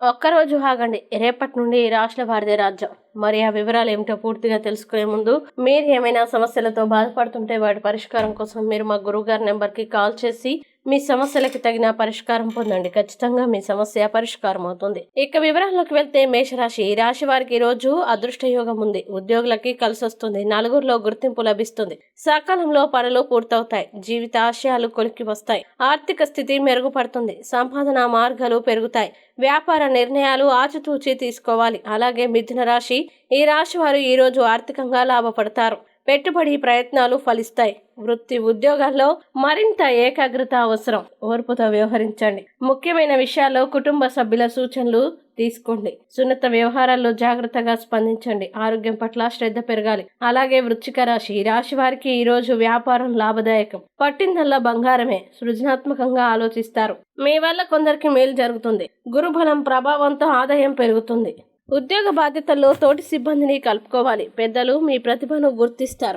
ఒక్కరోజు ఆగండి. రేపటి నుండి ఈ రాష్ట్ర భారతీయ రాజ్యం. మరి ఆ వివరాలు ఏమిటో పూర్తిగా తెలుసుకునే ముందు మీరు ఏమైనా సమస్యలతో బాధపడుతుంటే వాటి పరిష్కారం కోసం మీరు మా గురువుగారి నెంబర్కి కాల్ చేసి మీ సమస్యలకి తగిన పరిష్కారం పొందండి. ఖచ్చితంగా మీ సమస్య పరిష్కారం అవుతుంది. ఇక వివరాల్లోకి వెళ్తే మేషరాశి. ఈ రాశి వారికి ఈ రోజు అదృష్ట యోగం ఉంది. ఉద్యోగులకి కలిసి వస్తుంది. నలుగురిలో గుర్తింపు లభిస్తుంది. సకాలంలో పనులు పూర్తవుతాయి. జీవిత ఆశయాలు కొలిక్కి వస్తాయి. ఆర్థిక స్థితి మెరుగుపడుతుంది. సంపాదన మార్గాలు పెరుగుతాయి. వ్యాపార నిర్ణయాలు ఆచితూచి తీసుకోవాలి. అలాగే మిథున రాశి. ఈ రాశి వారు ఈ రోజు ఆర్థికంగా లాభపడతారు. పెట్టుబడి ప్రయత్నాలు ఫలిస్తాయి. వృత్తి ఉద్యోగాల్లో మరింత ఏకాగ్రత అవసరం. ఓర్పుతో వ్యవహరించండి. ముఖ్యమైన విషయాల్లో కుటుంబ సభ్యుల సూచనలు తీసుకోండి. సున్నత వ్యవహారాల్లో జాగ్రత్తగా స్పందించండి. ఆరోగ్యం పట్ల శ్రద్ధ పెరగాలి. అలాగే వృచ్చిక రాశి. ఈ రాశి వారికి ఈ రోజు వ్యాపారం లాభదాయకం. పట్టిందల్లా బంగారమే. సృజనాత్మకంగా ఆలోచిస్తారు. మీ వల్ల కొందరికి మేలు జరుగుతుంది. గురుబలం ప్రభావంతో ఆదాయం పెరుగుతుంది. ఉద్యోగ బాధ్యతల్లో తోటి సిబ్బందిని కలుపుకోవాలి. పెద్దలు మీ ప్రతిభను గుర్తిస్తారు.